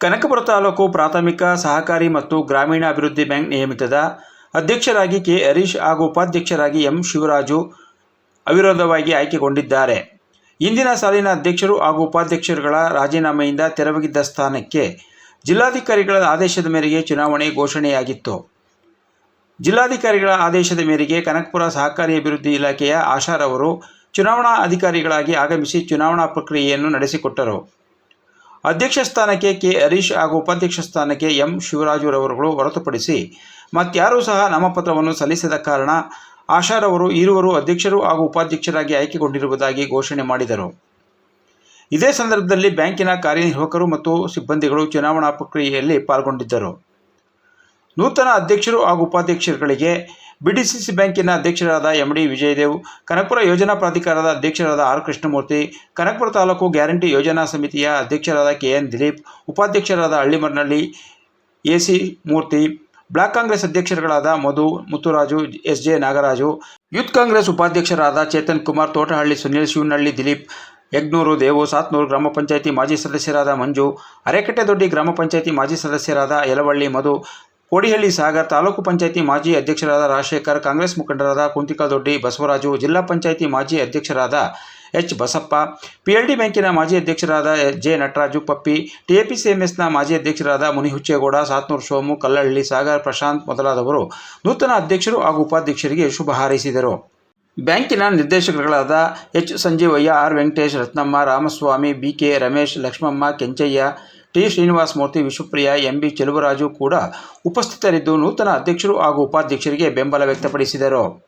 ಕನಕಪುರ ತಾಲೂಕು ಪ್ರಾಥಮಿಕ ಸಹಕಾರಿ ಮತ್ತು ಗ್ರಾಮೀಣ ಅಭಿವೃದ್ಧಿ ಬ್ಯಾಂಕ್ ನಿಯಮಿತದ ಅಧ್ಯಕ್ಷರಾಗಿ ಕೆ ಹರೀಶ್ ಹಾಗೂ ಉಪಾಧ್ಯಕ್ಷರಾಗಿ ಎಂ ಶಿವರಾಜು ಅವಿರೋಧವಾಗಿ ಆಯ್ಕೆಗೊಂಡಿದ್ದಾರೆ. ಇಂದಿನ ಸಾಲಿನ ಅಧ್ಯಕ್ಷರು ಹಾಗೂ ಉಪಾಧ್ಯಕ್ಷರುಗಳ ರಾಜೀನಾಮೆಯಿಂದ ತೆರವಾಗಿದ್ದ ಸ್ಥಾನಕ್ಕೆ ಜಿಲ್ಲಾಧಿಕಾರಿಗಳ ಆದೇಶದ ಮೇರೆಗೆ ಚುನಾವಣೆ ಘೋಷಣೆಯಾಗಿತ್ತು. ಜಿಲ್ಲಾಧಿಕಾರಿಗಳ ಆದೇಶದ ಮೇರೆಗೆ ಕನಕಪುರ ಸಹಕಾರಿ ಅಭಿವೃದ್ಧಿ ಇಲಾಖೆಯ ಅವರು ಚುನಾವಣಾ ಅಧಿಕಾರಿಗಳಾಗಿ ಆಗಮಿಸಿ ಚುನಾವಣಾ ಪ್ರಕ್ರಿಯೆಯನ್ನು ನಡೆಸಿಕೊಟ್ಟರು. ಅಧ್ಯಕ್ಷ ಸ್ಥಾನಕ್ಕೆ ಕೆ. ಹರೀಶ್ ಹಾಗೂ ಉಪಾಧ್ಯಕ್ಷ ಸ್ಥಾನಕ್ಕೆ ಎಂ. ಶಿವರಾಜುರವರುಗಳು ಹೊರತುಪಡಿಸಿ ಮತ್ಯಾರೂ ಸಹ ನಾಮಪತ್ರವನ್ನು ಸಲ್ಲಿಸದ ಕಾರಣ ಆಶಾರವರು ಇರುವರು ಅಧ್ಯಕ್ಷರು ಹಾಗೂ ಉಪಾಧ್ಯಕ್ಷರಾಗಿ ಆಯ್ಕೆಗೊಂಡಿರುವುದಾಗಿ ಘೋಷಣೆ ಮಾಡಿದರು. ಇದೇ ಸಂದರ್ಭದಲ್ಲಿ ಬ್ಯಾಂಕಿನ ಕಾರ್ಯನಿರ್ವಾಹಕರು ಮತ್ತು ಸಿಬ್ಬಂದಿಗಳು ಚುನಾವಣಾ ಪ್ರಕ್ರಿಯೆಯಲ್ಲಿ ಪಾಲ್ಗೊಂಡಿದ್ದರು. ನೂತನ ಅಧ್ಯಕ್ಷರು ಹಾಗೂ ಉಪಾಧ್ಯಕ್ಷರುಗಳಿಗೆ ಬಿಡಿಸಿಸಿ ಬ್ಯಾಂಕಿನ ಅಧ್ಯಕ್ಷರಾದ ಎಂ ಡಿ ವಿಜಯದೇವ್, ಕನಕಪುರ ಯೋಜನಾ ಪ್ರಾಧಿಕಾರದ ಅಧ್ಯಕ್ಷರಾದ ಆರ್ ಕೃಷ್ಣಮೂರ್ತಿ, ಕನಕಪುರ ತಾಲೂಕು ಗ್ಯಾರಂಟಿ ಯೋಜನಾ ಸಮಿತಿಯ ಅಧ್ಯಕ್ಷರಾದ ಕೆ ಎನ್ ದಿಲೀಪ್, ಉಪಾಧ್ಯಕ್ಷರಾದ Hallimarnalli A C Murthy block Congress ಅಧ್ಯಕ್ಷರುಗಳಾದ Madhu, Mutturaju S J Nagaraju, youth Congress ಉಪಾಧ್ಯಕ್ಷರಾದ ಚೇತನ್ ಕುಮಾರ್, ತೋಟಹಳ್ಳಿ ಸುನಿಲ್, ಶಿವನಹಳ್ಳಿ ದಿಲೀಪ್, ಯಗ್ನೂರು ದೇವು ಸಾತ್ನೂರು ಗ್ರಾಮ ಪಂಚಾಯಿತಿ ಮಾಜಿ ಸದಸ್ಯರಾದ ಮಂಜು, ಅರೆಕಟ್ಟೆದೊಡ್ಡಿ ಗ್ರಾಮ ಪಂಚಾಯಿತಿ ಮಾಜಿ ಸದಸ್ಯರಾದ ಯಲವಳ್ಳಿ ಮಧು, ಕೋಡಿಹಳ್ಳಿ ಸಾಗರ್ ತಾಲೂಕು ಪಂಚಾಯಿತಿ ಮಾಜಿ ಅಧ್ಯಕ್ಷರಾದ ರಾಜಶೇಖರ್, ಕಾಂಗ್ರೆಸ್ ಮುಖಂಡರಾದ ಕುಂತಿಕಾ ದೊಡ್ಡಿ, ಬಸವರಾಜು, ಜಿಲ್ಲಾ ಪಂಚಾಯಿತಿ ಮಾಜಿ ಅಧ್ಯಕ್ಷರಾದ ಎಚ್ ಬಸಪ್ಪ, ಪಿಎಲ್ಡಿ ಬ್ಯಾಂಕಿನ ಮಾಜಿ ಅಧ್ಯಕ್ಷರಾದ ಜೆ ನಟರಾಜು ಪಪ್ಪಿ, ಟಿಎಪಿಸಿಎಂಎಸ್ನ ಮಾಜಿ ಅಧ್ಯಕ್ಷರಾದ ಮುನಿಹುಚ್ಚೇಗೌಡ ಸಾತ್ನೂರು ಸೋಮು, ಕಲ್ಲಹಳ್ಳಿ ಸಾಗರ್ ಪ್ರಶಾಂತ್ ಮೊದಲಾದವರು ನೂತನ ಅಧ್ಯಕ್ಷರು ಹಾಗೂ ಉಪಾಧ್ಯಕ್ಷರಿಗೆ ಶುಭ ಹಾರೈಸಿದರು. ಬ್ಯಾಂಕಿನ ನಿರ್ದೇಶಕರುಗಳಾದ H Sanjeevaiah, R Venkatesh, Ratnamma, Ramaswamy B K Ramesh, Lakshmamma, Kenchaiah, T Srinivasa Murthy Vishwapriya M B Cheluvaraju ಕೂಡ ಉಪಸ್ಥಿತರಿದ್ದು ನೂತನ ಅಧ್ಯಕ್ಷರು ಹಾಗೂ ಉಪಾಧ್ಯಕ್ಷರಿಗೆ ಬೆಂಬಲ ವ್ಯಕ್ತಪಡಿಸಿದರು.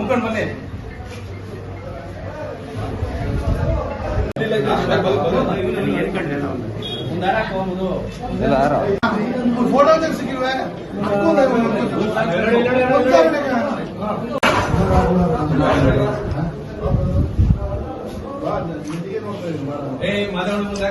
ಮುಂಕೊಂಡು ಬನ್ನಿ. ಫೋಟೋ ತೆಗ್ಸಿಕ್ಕಿವೆ ಏ ಮಾತಾಡೋದು ಮುಂದೆ.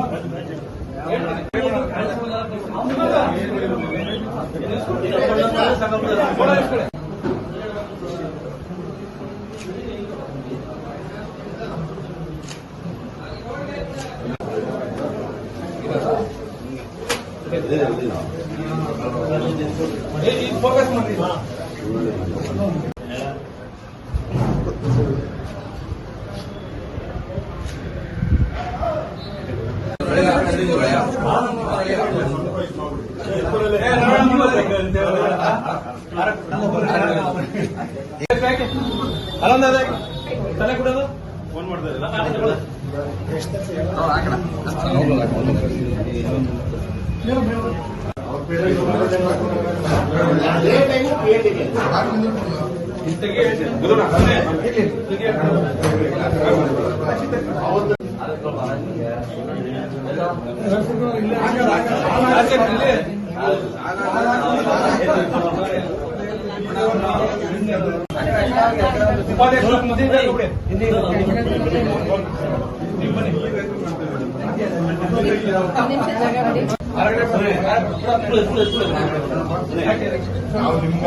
ಫೋಕಸ್ ಮಾಡಿ ತಲೆ ಕೊಡೋದು? ಫೋನ್ ಮಾಡ್ತಾ ಉಪಾಧ್ಯಕ್ಷರು ಮದುವೆ ನಿಮಿಷ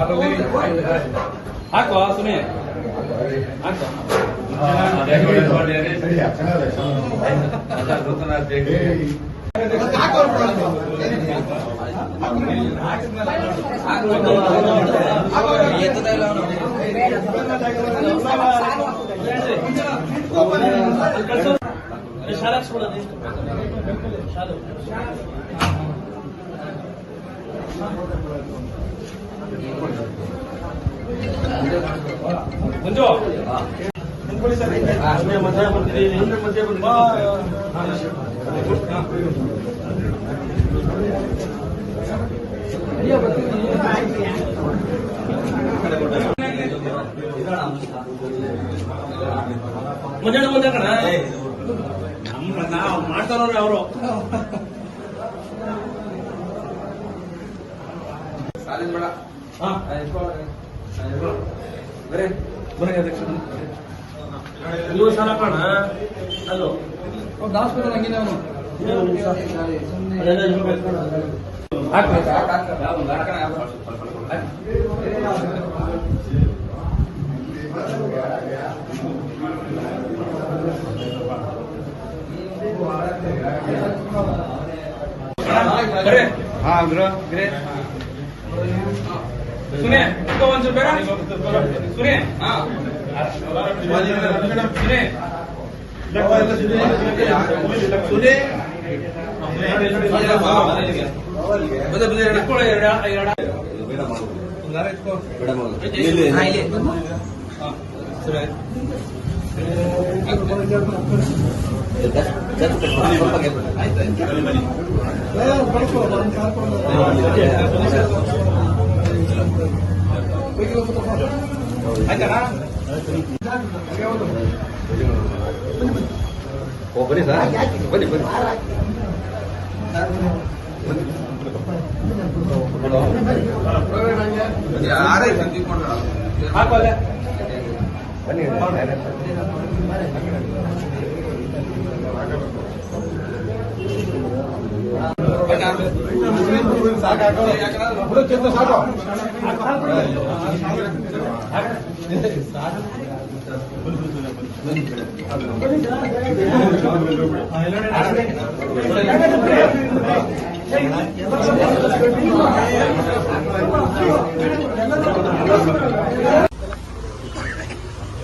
ತಗೊಳ್ಳಿ ಹಾಕೋ ಸುನಿ ಹಾಕೋ ಮಂಜು ನಿಂತ್ಕೊಳ್ಳಿ ಸರ್. ಬಾ. ಮುಂಜಾನೆ ಮುಂದೆ ಕಣ? ನಮ್ಮ ನಾವು ಮಾಡ್ತಾರವ್ರೆ ಅವರು ಹಾ. ಬನ್ನಿ ಅಧ್ಯಕ್ಷ. ನೀವು ಸಾಲ ಕಾಣ? ಅಲ್ಲೋ ಹಾ ಅಂದ್ರ ಸುನೆ ಇಟ್ಕೋ ಒಂದ್ ಸ್ವಲ್ಪ ಸುನೆ ಸುನೆ ಸುನೆ ಇಟ್ಕೊಳ್ಳಿ ಎರಡ ಎರಡ ಒಂದಾರ ಇಟ್ಕೋ ಹಾ, ಸರಿ ಆಯ್ತು. ಆಯ್ತಣ್ಣ ಓ ಬನ್ನಿ ಸರ್ ಬನ್ನಿ ಬನ್ನಿ ಹಾಕೋ ಅಲ್ಲೇ ಬನ್ನಿ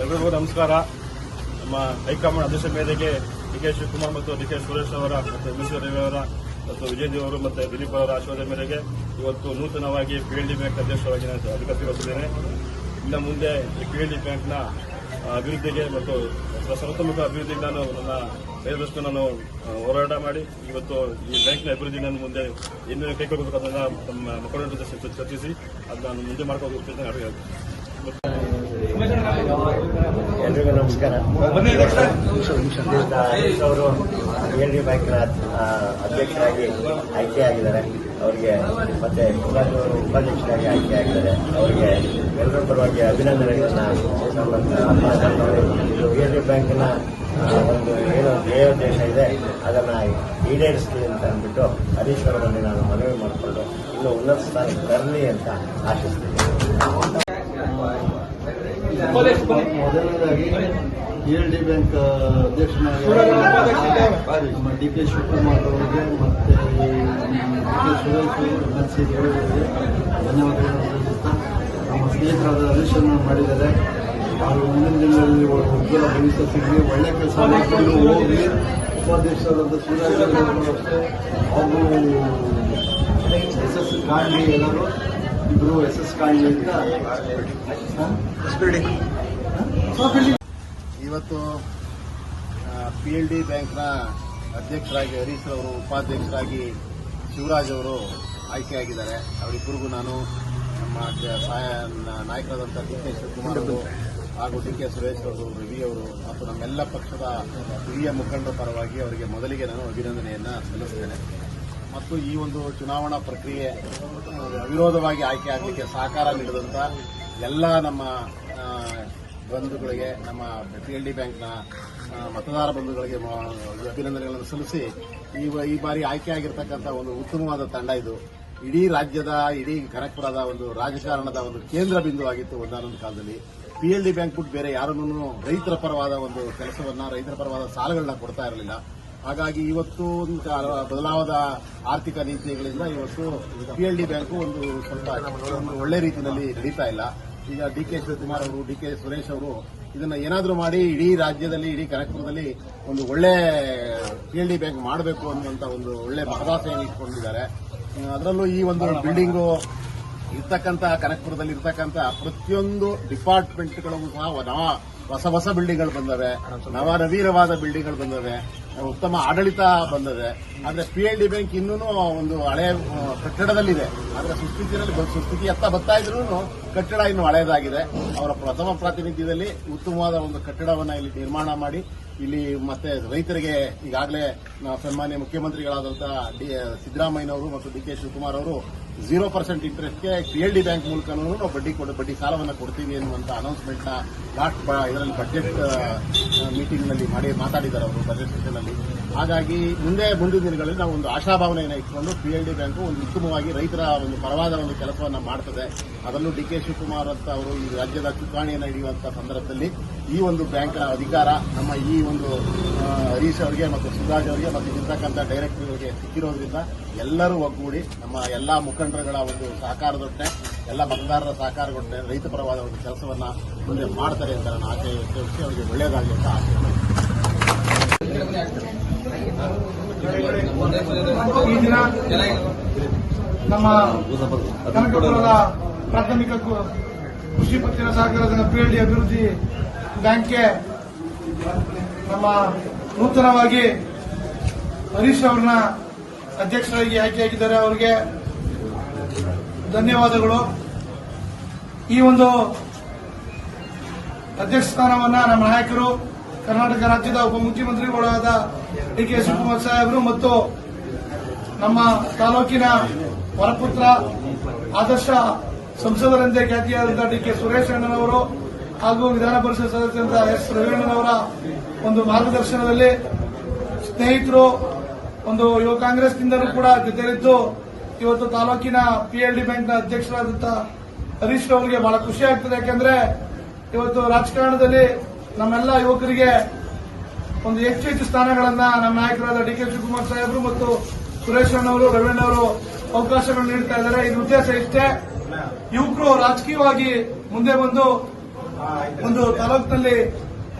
ಎಲ್ರಿಗೂ ನಮಸ್ಕಾರ. ನಮ್ಮ ಹೈಕಮಾಂಡ್ ಅಧ್ಯಕ್ಷ ಮೇರೆಗೆ ಡಿ ಕೆ ಶಿವಕುಮಾರ್ ಮತ್ತು ಡಿ ಕೆ ಸುರೇಶ್ ಅವರ ಮತ್ತು ಎಂ ಅವರ ಮತ್ತು ವಿಜಯ್ ದೇವ್ ಅವರು ಮತ್ತು ದಿಲೀಪ್ ಅವರ ಆಶೀರ್ವಾದ ಮೇರೆಗೆ ಇವತ್ತು ನೂತನವಾಗಿ ಪಿ ಎಲ್ ಡಿ ಬ್ಯಾಂಕ್ ಅಧ್ಯಕ್ಷರಾಗಿ ನಾನು ಅಧಿಕಾರಿ ವಹಿಸಿದ್ದೇನೆ ಇನ್ನು ಮುಂದೆ ಈ ಪಿ ಎಲ್ ಡಿ ಬ್ಯಾಂಕ್ನ ಅಭಿವೃದ್ಧಿಗೆ ಮತ್ತು ಸರ್ವತೋಮುಖ ಅಭಿವೃದ್ಧಿಗೆ ನಾನು ನನ್ನ ಕೈದಷ್ಟು ನಾನು ಹೋರಾಟ ಮಾಡಿ ಇವತ್ತು ಈ ಬ್ಯಾಂಕ್ನ ಅಭಿವೃದ್ಧಿ ನಾನು ಮುಂದೆ ಇನ್ನೂ ಕೈಗೊಳ್ಳಬೇಕು ಅದನ್ನು ನಮ್ಮ ಮುಖಂಡರ ಜೊತೆ ಚರ್ಚಿಸಿ, ಅದನ್ನು ನಾನು ಮುಂದೆ ಹೋಗ್ತೀನಿ ಅಂತ ಹೇಳ್ತೀನಿ. ಎಲ್ರಿಗೂ ನಮಸ್ಕಾರ. ಅವರು ಎಲ್ ಡಿ ಬ್ಯಾಂಕ್ನ ಅಧ್ಯಕ್ಷರಾಗಿ ಅಧ್ಯಕ್ಷರಾಗಿ ಆಯ್ಕೆಯಾಗಿದ್ದಾರೆ ಅವರಿಗೆ ಮತ್ತೆ ಶಿವರಾಜ್ ಉಪಾಧ್ಯಕ್ಷರಾಗಿ ಆಯ್ಕೆ ಆಗಿದ್ದಾರೆ. ಅವರಿಗೆ ಎಲ್ಲರ ಪರವಾಗಿ ಅಭಿನಂದನೆಗಳನ್ನ ಇದು ಎಲ್ ಡಿ ಬ್ಯಾಂಕಿನ ಒಂದು ಏನು ಧ್ಯೇಯೋದ್ದೇಶ ಇದೆ. ಅದನ್ನ ಈಡೇರಿಸಲಿ ಅಂತ ಅಂದ್ಬಿಟ್ಟು ಹರೀಶ್ ಅವರಲ್ಲಿ ನಾನು ಮನವಿ ಮಾಡಿಕೊಂಡು ಇನ್ನು ಉನ್ನತ ಸ್ಥಾನಕ್ಕೆ ತರಲಿ ಅಂತ ಆಶಿಸ್ತೀನಿ. ಮೊದಲನೇದಾಗಿ ಎಲ್ ಡಿ ಬ್ಯಾಂಕ್ ಅಧ್ಯಕ್ಷನಾಗಿ ನಮ್ಮ ಡಿ ಕೆ ಶಿವಕುಮಾರ್ ಅವರಿಗೆ ಮತ್ತೆ ಸುರೇಶ್ ಎನ್ಸಿ ಅವರಿಗೆ ಧನ್ಯವಾದಗಳನ್ನು ಸಲ್ಲಿಸುತ್ತಾ ನಮ್ಮ ಸ್ನೇಹಿತರಾದ ಹರೀಶನ್ನು ಮಾಡಿದ್ದಾರೆ. ಅವರು ಮುಂದಿನ ದಿನಗಳಲ್ಲಿ ಉಜ್ವಲ ಭವಿಷ್ಯ ಸಿಗಲಿ. ಒಳ್ಳೆ ಕೆಲಸ ಮಾಡಿಕೊಂಡು ಹೋಗಿ ಉಪಾಧ್ಯಕ್ಷರಾದ ಸುರೇಶ್ ಅಷ್ಟೇ. ಅವರು ಯಶಸ್ಸು ಕಾಣಲಿ ಎಲ್ಲರೂ ಎಸ್ ಎಸ್ ಇವತ್ತು ಪಿ ಎಲ್ ಡಿ ಬ್ಯಾಂಕ್ನ ಅಧ್ಯಕ್ಷರಾಗಿ ಹರೀಶ್ ಅವರು ಉಪಾಧ್ಯಕ್ಷರಾಗಿ ಶಿವರಾಜ್ ಅವರು ಆಯ್ಕೆಯಾಗಿದ್ದಾರೆ. ಅವರಿಬ್ಬರಿಗೂ ನಾನು ನಮ್ಮ ಸಹಾಯ ನಾಯಕರಾದಂಥ ಡಿ ಕೆ ಶಿವಕುಮಾರ್ ಅವರು ಹಾಗೂ ಡಿ ಕೆ ಸುರೇಶ್ ಅವರು ರವಿ ಅವರು ಮತ್ತು ನಮ್ಮೆಲ್ಲ ಪಕ್ಷದ ಹಿರಿಯ ಮುಖಂಡರ ಪರವಾಗಿ ಅವರಿಗೆ ಮೊದಲಿಗೆ ನಾನು ಅಭಿನಂದನೆಯನ್ನು ಸಲ್ಲಿಸ್ತೇನೆ. ಮತ್ತು ಈ ಒಂದು ಚುನಾವಣಾ ಪ್ರಕ್ರಿಯೆ ಅವಿರೋಧವಾಗಿ ಆಯ್ಕೆ ಆಗಲಿಕ್ಕೆ ಸಹಕಾರ ನೀಡಿದಂಥ ಎಲ್ಲ ನಮ್ಮ ಬಂಧುಗಳಿಗೆ, ನಮ್ಮ ಪಿ ಎಲ್ ಡಿ ಬ್ಯಾಂಕ್ನ ಮತದಾರ ಬಂಧುಗಳಿಗೆ ಅಭಿನಂದನೆಗಳನ್ನು ಸಲ್ಲಿಸಿ ಈ ಈ ಬಾರಿ ಆಯ್ಕೆ ಆಗಿರ್ತಕ್ಕಂಥ ಒಂದು ಉತ್ತಮವಾದ ತಂಡ ಇದು. ಇಡೀ ರಾಜ್ಯದ, ಇಡೀ ಕನಕಪುರದ ಒಂದು ರಾಜಕಾರಣದ ಒಂದು ಕೇಂದ್ರ ಬಿಂದು ಆಗಿತ್ತು ಒಂದಾನೊಂದು ಕಾಲದಲ್ಲಿ. ಪಿ ಎಲ್ ಡಿ ಬ್ಯಾಂಕ್ ಬಿಟ್ಟು ಬೇರೆ ಯಾರನ್ನೂ ರೈತರ ಪರವಾದ ಒಂದು ಕೆಲಸವನ್ನ, ರೈತರ ಪರವಾದ ಸಾಲಗಳನ್ನ ಕೊಡ್ತಾ ಇರಲಿಲ್ಲ. ಹಾಗಾಗಿ ಇವತ್ತು ಬದಲಾದ ಆರ್ಥಿಕ ನೀತಿಗಳಿಂದ ಇವತ್ತು ಪಿ ಎಲ್ ಡಿ ಬ್ಯಾಂಕು ಒಂದು ಸ್ವಲ್ಪ ಒಳ್ಳೆ ರೀತಿಯಲ್ಲಿ ನಡೀತಾ ಇಲ್ಲ. ಈಗ ಡಿ ಕೆ ಶಿವಕುಮಾರ್ ಅವರು, ಡಿ ಕೆ ಸುರೇಶ್ ಅವರು ಇದನ್ನ ಏನಾದರೂ ಮಾಡಿ ಇಡೀ ರಾಜ್ಯದಲ್ಲಿ, ಇಡೀ ಕನಕಪುರದಲ್ಲಿ ಒಂದು ಒಳ್ಳೆ ಪಿ ಡಿ ಬ್ಯಾಂಕ್ ಮಾಡಬೇಕು ಅನ್ನುವಂತ ಒಂದು ಒಳ್ಳೆ ಮಹದಾಸೆಯನ್ನು ಇಟ್ಕೊಂಡಿದ್ದಾರೆ. ಅದರಲ್ಲೂ ಈ ಒಂದು ಬಿಲ್ಡಿಂಗು ಇರ್ತಕ್ಕಂಥ ಕನಕಪುರದಲ್ಲಿ ಇರ್ತಕ್ಕಂಥ ಪ್ರತಿಯೊಂದು ಡಿಪಾರ್ಟ್ಮೆಂಟ್ಗಳಿಗೂ ಸಹ ನವ ಹೊಸ ಹೊಸ ಬಿಲ್ಡಿಂಗ್ಗಳು ಬಂದವೆ. ನವ ಬಿಲ್ಡಿಂಗ್ ಬಿಲ್ಡಿಂಗ್ಗಳು ಬಂದವೆ. ಉತ್ತಮ ಆಡಳಿತ ಬಂದವೆ. ಆದ್ರೆ ಪಿ ಎಲ್ ಡಿ ಬ್ಯಾಂಕ್ ಇನ್ನೂ ಒಂದು ಹಳೆ ಕಟ್ಟಡದಲ್ಲಿದೆ. ಆದ್ರೆ ಸುಸ್ಥಿತಿಯಲ್ಲಿ ಸುಸ್ಥಿತಿ ಎತ್ತ ಬರ್ತಾ ಇದ್ರೂ ಕಟ್ಟಡ ಇನ್ನು ಹಳೆಯದಾಗಿದೆ ಅವರ ಪ್ರಥಮ ಪ್ರಾತಿನಿಧ್ಯದಲ್ಲಿ ಉತ್ತಮವಾದ ಒಂದು ಕಟ್ಟಡವನ್ನು ಇಲ್ಲಿ ನಿರ್ಮಾಣ ಮಾಡಿ, ಇಲ್ಲಿ ಮತ್ತೆ ರೈತರಿಗೆ ಈಗಾಗಲೇ ಸನ್ಮಾನ್ಯ ಮುಖ್ಯಮಂತ್ರಿಗಳಾದಂತಹ ಡಿ, ಸಿದ್ದರಾಮಯ್ಯನವರು ಮತ್ತು ಡಿ ಕೆ ಶಿವಕುಮಾರ್ ಅವರು ಜೀರೋ ಪರ್ಸೆಂಟ್ ಇಂಟ್ರೆಸ್ಟ್ಗೆ ಪಿ ಎಲ್ ಡಿ ಬ್ಯಾಂಕ್ ಮೂಲಕ ನಾವು ಬಡ್ಡಿ ಕೊಡ, ಬಡ್ಡಿ ಸಾಲವನ್ನು ಕೊಡ್ತೀವಿ ಅನ್ನುವಂಥ ಅನೌನ್ಸ್ಮೆಂಟ್ನ ಲಾಸ್ಟ್ ಇದರಲ್ಲಿ ಬಜೆಟ್ ಮೀಟಿಂಗ್ನಲ್ಲಿ ಮಾಡಿ ಮಾತಾಡಿದ್ದಾರೆ ಅವರು ಬಜೆಟ್ ಸೆಷನ್ ಅಲ್ಲಿ. ಹಾಗಾಗಿ ಮುಂದೆ ಮುಂದಿನ ದಿನಗಳಲ್ಲಿ ನಾವು ಒಂದು ಆಶಾಭಾವನೆಯನ್ನು ಇಟ್ಕೊಂಡು ಪಿ ಎಲ್ ಡಿ ಬ್ಯಾಂಕು ಒಂದು ಉತ್ತಮವಾಗಿ ರೈತರ ಒಂದು ಪರವಾದ ಒಂದು ಕೆಲಸವನ್ನು ಮಾಡ್ತದೆ. ಅದರಲ್ಲೂ ಡಿ ಕೆ ಶಿವಕುಮಾರ್ ಅಂತ ಅವರು ಈ ರಾಜ್ಯದ ಚುಕ್ಕಾಣಿಯನ್ನು ಹಿಡಿಯುವಂತಹ ಸಂದರ್ಭದಲ್ಲಿ ಈ ಒಂದು ಬ್ಯಾಂಕ್ನ ಅಧಿಕಾರ ನಮ್ಮ ಈ ಒಂದು ಹರೀಶ್ ಅವರಿಗೆ ಮತ್ತು ಸುಧಾಜ್ ಅವರಿಗೆ ಮತ್ತು ಇರ್ತಕ್ಕಂಥ ಡೈರೆಕ್ಟರ್ಗಳಿಗೆ ಸಿಕ್ಕಿರೋದ್ರಿಂದ ಎಲ್ಲರೂ ಒಗ್ಗೂಡಿ ನಮ್ಮ ಎಲ್ಲಾ ಮುಖಂಡರುಗಳ ಒಂದು ಸಹಕಾರದೊಟ್ಟೆ, ಎಲ್ಲ ಮತದಾರರ ಸಹಕಾರದೊಟ್ಟೆ ರೈತ ಪರವಾದ ಒಂದು ಕೆಲಸವನ್ನ ಮುಂದೆ ಮಾಡ್ತಾರೆ ಅಂತ ನಾನು ವ್ಯಕ್ತಪಡಿಸಿ ಅವರಿಗೆ ಒಳ್ಳೆಯದಾಗಲಿ ಅಂತ ಆಶೆ ನಮ್ಮ ಪ್ರಾಥಮಿಕ ಕೃಷಿ ಪತ್ತಿನ ಸಹಕಾರ ಪಿಎಲ್ಡಿ ಅಭಿವೃದ್ಧಿ ಬ್ಯಾಂಕ್ಗೆ ನಮ್ಮ ನೂತನವಾಗಿ ಹರೀಶ್ ಅವ್ರನ್ನ ಅಧ್ಯಕ್ಷರಾಗಿ ಆಯ್ಕೆಯಾಗಿದ್ದಾರೆ. ಅವರಿಗೆ ಧನ್ಯವಾದಗಳು. ಈ ಒಂದು ಅಧ್ಯಕ್ಷ ಸ್ಥಾನವನ್ನ ನಮ್ಮ ನಾಯಕರು ಕರ್ನಾಟಕ ರಾಜ್ಯದ ಉಪಮುಖ್ಯಮಂತ್ರಿಗಳಾದ ಡಿ ಕೆ ಶಿವಕುಮಾರ್ ಸಾಹೇಬರು ಮತ್ತು ನಮ್ಮ ತಾಲೂಕಿನ ವರಪುತ್ರ ಆದರ್ಶ ಸಂಸದರಂತೆ ಖ್ಯಾತಿಯಾದಂತಹ ಡಿ ಕೆ ಸುರೇಶ್ ಅಣ್ಣನವರು ಹಾಗೂ ವಿಧಾನ ಪರಿಷತ್ ಸದಸ್ಯರಾದ ಎಸ್. ರವೀಂದ್ರನವರ ಒಂದು ಮಾರ್ಗದರ್ಶನದಲ್ಲಿ ಸ್ನೇಹಿತರು, ಒಂದು ಯುವ ಕಾಂಗ್ರೆಸ್ನಿಂದಲೂ ಕೂಡ ಜೊತೆಲಿದ್ದು ಇವತ್ತು ತಾಲೂಕಿನ ಪಿಎಲ್ಡಿ ಬ್ಯಾಂಕ್ನ ಅಧ್ಯಕ್ಷರಾದಂತಹ ಹರೀಶ್ ಅವರಿಗೆ ಬಹಳ ಖುಷಿ ಆಗ್ತದೆ. ಯಾಕಂದ್ರೆ ಇವತ್ತು ರಾಜಕಾರಣದಲ್ಲಿ ನಮ್ಮೆಲ್ಲ ಯುವಕರಿಗೆ ಒಂದು ಹೆಚ್ಚು ಹೆಚ್ಚು ಸ್ಥಾನಗಳನ್ನ ನಮ್ಮ ನಾಯಕರಾದ ಡಿ ಕೆ ಶಿವಕುಮಾರ್ ಸಾಹೇಬರು ಮತ್ತು ಸುರೇಶ್ ಅಣ್ಣವರು ರವೀಣ್ ಅವರು ಅವಕಾಶಗಳನ್ನು ನೀಡ್ತಾ ಇದ್ದಾರೆ. ಈ ಉದ್ದೇಶ ಇಷ್ಟೇ, ಯುವಕರು ರಾಜಕೀಯವಾಗಿ ಮುಂದೆ ಬಂದು ಒಂದು ತಾಲೂಕಿನಲ್ಲಿ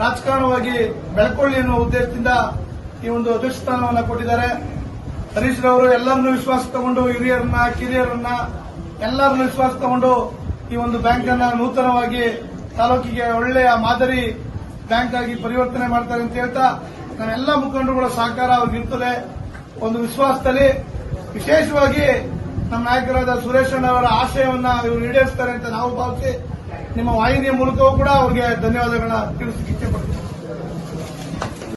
ರಾಜಕಾರಣವಾಗಿ ಬೆಳಕೊಳ್ಳಿ ಎನ್ನುವ ಉದ್ದೇಶದಿಂದ ಈ ಒಂದು ಅಧ್ಯಕ್ಷ ಸ್ಥಾನವನ್ನ ಕೊಟ್ಟಿದ್ದಾರೆ. ಹರೀಶ್ ರವರು ಎಲ್ಲರನ್ನೂ ವಿಶ್ವಾಸ ತಗೊಂಡು, ಹಿರಿಯರನ್ನ, ಕಿರಿಯರನ್ನ ಎಲ್ಲರನ್ನೂ ವಿಶ್ವಾಸ ತಗೊಂಡು ಈ ಒಂದು ಬ್ಯಾಂಕ್ ಅನ್ನ ನೂತನವಾಗಿ ತಾಲೂಕಿಗೆ ಒಳ್ಳೆಯ ಮಾದರಿ ಬ್ಯಾಂಕ್ ಆಗಿ ಪರಿವರ್ತನೆ ಮಾಡ್ತಾರೆ ಅಂತ ಹೇಳ್ತಾ ನಾವೆಲ್ಲ ಮುಖಂಡರುಗಳ ಸಹಕಾರ ಅವ್ರಿಗಿರ್ತದೆ ಒಂದು ವಿಶ್ವಾಸದಲ್ಲಿ ವಿಶೇಷವಾಗಿ ನಮ್ಮ ನಾಯಕರಾದ ಸುರೇಶ್ ಅವರ ಆಶಯವನ್ನ ಇವರು ಈಡೇರಿಸ್ತಾರೆ ಅಂತ ನಾವು ಭಾವಿಸಿ ನಿಮ್ಮ ವಾಹಿನಿಯ ಮೂಲಕವೂ ಕೂಡ ಅವರಿಗೆ ಧನ್ಯವಾದಗಳನ್ನ ತಿಳಿಸಲಿಕ್ಕೆ ಇಷ್ಟಪಡ್ತೀನಿ